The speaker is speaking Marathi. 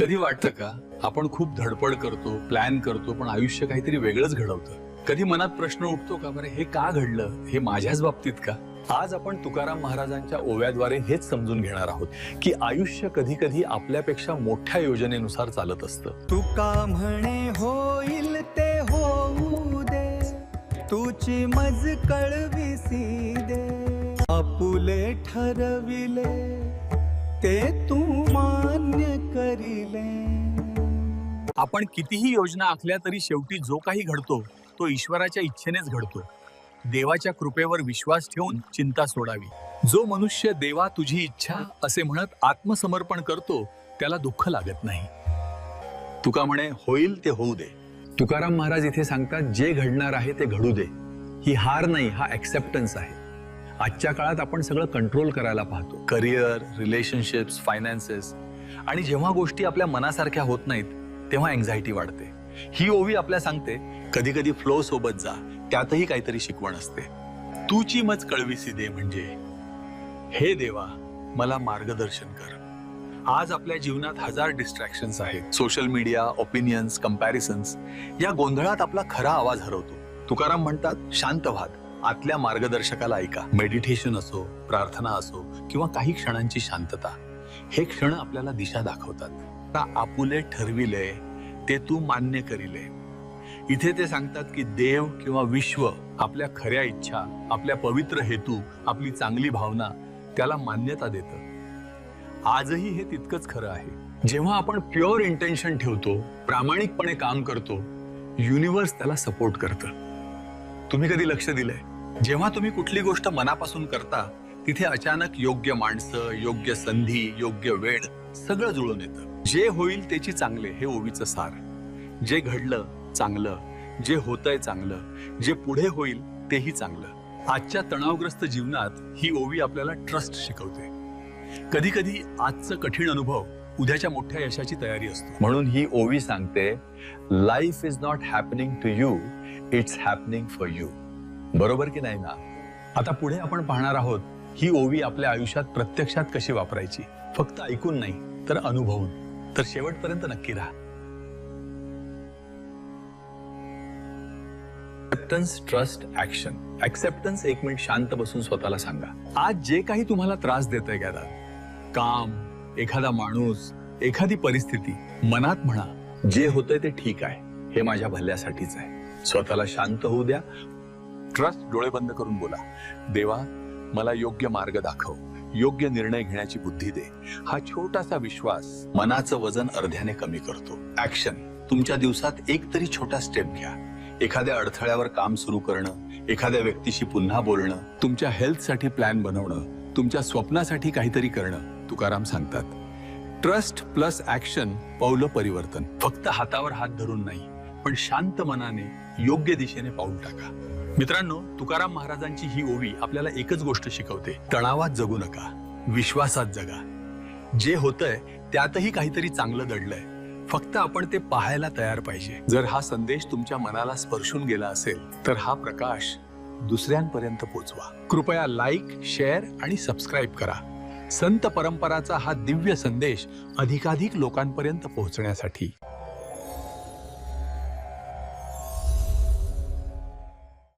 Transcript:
कधी वाटतं का? आपण खूप धडपड करतो प्लॅन करतो पण आयुष्य काहीतरी वेगळंच घडवतं. कधी मनात प्रश्न उठतो का बरं हे का घडलं? हे माझ्याच बाबतीत का? आज आपण तुकाराम महाराजांच्या ओव्याद्वारे हेच समजून घेणार आहोत की आयुष्य कधी कधी आपल्यापेक्षा मोठ्या योजनेनुसार चालत असतं. तुका म्हणे होईल ते होऊ दे. तुझी मज कळविसी दे. आपुले ठरविले ते तू मान्य करिले. आपण कितीही योजना आखल्या तरी शेवटी जो काही घडतो तो ईश्वराच्या इच्छेनेच घडतो. देवाच्या कृपेवर विश्वास ठेवून चिंता सोडावी. जो मनुष्य देवा तुझी इच्छा असे म्हणत आत्मसमर्पण करतो त्याला दुःख लागत नाही. तुका म्हणे होईल ते होऊ दे. तुकाराम महाराज इथे सांगतात जे घडणार आहे ते घडू दे. ही हार नाही हा ऍक्सेप्टन्स आहे. आजच्या काळात आपण सगळं कंट्रोल करायला पाहतो. करिअर रिलेशनशिप्स फायनान्सेस आणि जेव्हा गोष्टी आपल्या मनासारख्या होत नाहीत तेव्हा अँझायटी वाढते. ही ओवी आपल्या सांगते कधी कधी फ्लो सोबत जा त्यातही काहीतरी शिकवण असते. तूची मच कळविसी दे म्हणजे हे देवा मला मार्गदर्शन कर. आज आपल्या जीवनात हजार डिस्ट्रॅक्शन्स आहेत. सोशल मीडिया ओपिनियन्स कम्पॅरिसन्स या गोंधळात आपला खरा आवाज हरवतो. तुकाराम म्हणतात शांत व्हात. आतल्या मार्गदर्शकाला ऐका. मेडिटेशन असो प्रार्थना असो किंवा काही क्षणांची शांतता. हे क्षण आपल्याला दिशा दाखवतात. का आपुले ठरविले ते तू मान्य करिले. इथे ते सांगतात की देव किंवा विश्व आपल्या खऱ्या इच्छा आपल्या पवित्र हेतू आपली चांगली भावना त्याला मान्यता देतं. आजही हे तितकंच खरं आहे. जेव्हा आपण प्युअर इंटेन्शन ठेवतो प्रामाणिकपणे काम करतो युनिवर्स त्याला सपोर्ट करतं. तुम्ही कधी लक्ष दिलंय? जेव्हा तुम्ही कुठली गोष्ट मनापासून करता तिथे अचानक योग्य माणसं योग्य संधी योग्य वेळ सगळं जुळून येतं. जे होईल त्याची चांगले हे ओवीचं सार. जे घडलं चांगलं. जे होतंय चांगलं. जे पुढे होईल तेही चांगलं. आजच्या तणावग्रस्त जीवनात ही ओवी आपल्याला ट्रस्ट शिकवते. कधी कधी आजचं कठीण अनुभव उद्याच्या मोठ्या यशाची तयारी असतो. म्हणून ही ओवी सांगते life is not happening to you it's happening for you बरोबर की नाही ना? आता पुढे आपण पाहणार आहोत ही ओवी आपल्या आयुष्यात प्रत्यक्षात कशी वापरायची? फक्त ऐकून नाही तर अनुभवून. तर शेवटपर्यंत नक्की राहा. ऍक्सेप्टन्स ट्रस्ट ऍक्शन ऍक्सेप्टन्स एक मिनिट शांत बसून स्वतःला सांगा. आज जे काही तुम्हाला त्रास देत आहे गेला काम एखादा माणूस एखादी परिस्थिती मनात म्हणा जे होतंय ते ठीक आहे हे माझ्या भल्यासाठीच आहे. स्वतःला शांत होऊ द्या ट्रस्ट डोळे बंद करून बोला. देवा मला योग्य मार्ग दाखव. योग्य निर्णय घेण्याची बुद्धी दे. हा छोटासा विश्वास मनाचं वजन अर्ध्याने कमी करतो. ऍक्शन तुमच्या दिवसात एक तरी छोटा स्टेप घ्या. एखाद्या अडथळ्यावर काम सुरू करणं एखाद्या व्यक्तीशी पुन्हा बोलणं तुमच्या हेल्थसाठी प्लॅन बनवणं तुमच्या स्वप्नासाठी काहीतरी करणं तुकाराम सांगतात. ट्रस्ट प्लस ऍक्शन पावलं परिवर्तन. फक्त हातावर हात धरून नाही पण शांत मनाने योग्य दिशेने पाऊल टाका. मित्रांनो तुकाराम महाराजांची ही ओवी आपल्याला एकच गोष्ट शिकवते. तणावात जगू नका विश्वासात जगा. जे होतंय त्यातही काहीतरी चांगलं दडलंय फक्त आपण ते पाहायला तयार पाहिजे. जर हा संदेश तुमच्या मनाला स्पर्शून गेला असेल तर हा प्रकाश दुसऱ्यांपर्यंत पोचवा. कृपया लाईक शेअर आणि सबस्क्राईब करा. संत परंपराचा हा दिव्य संदेश अधिकाधिक लोकांपर्यंत पोहोचण्यासाठी.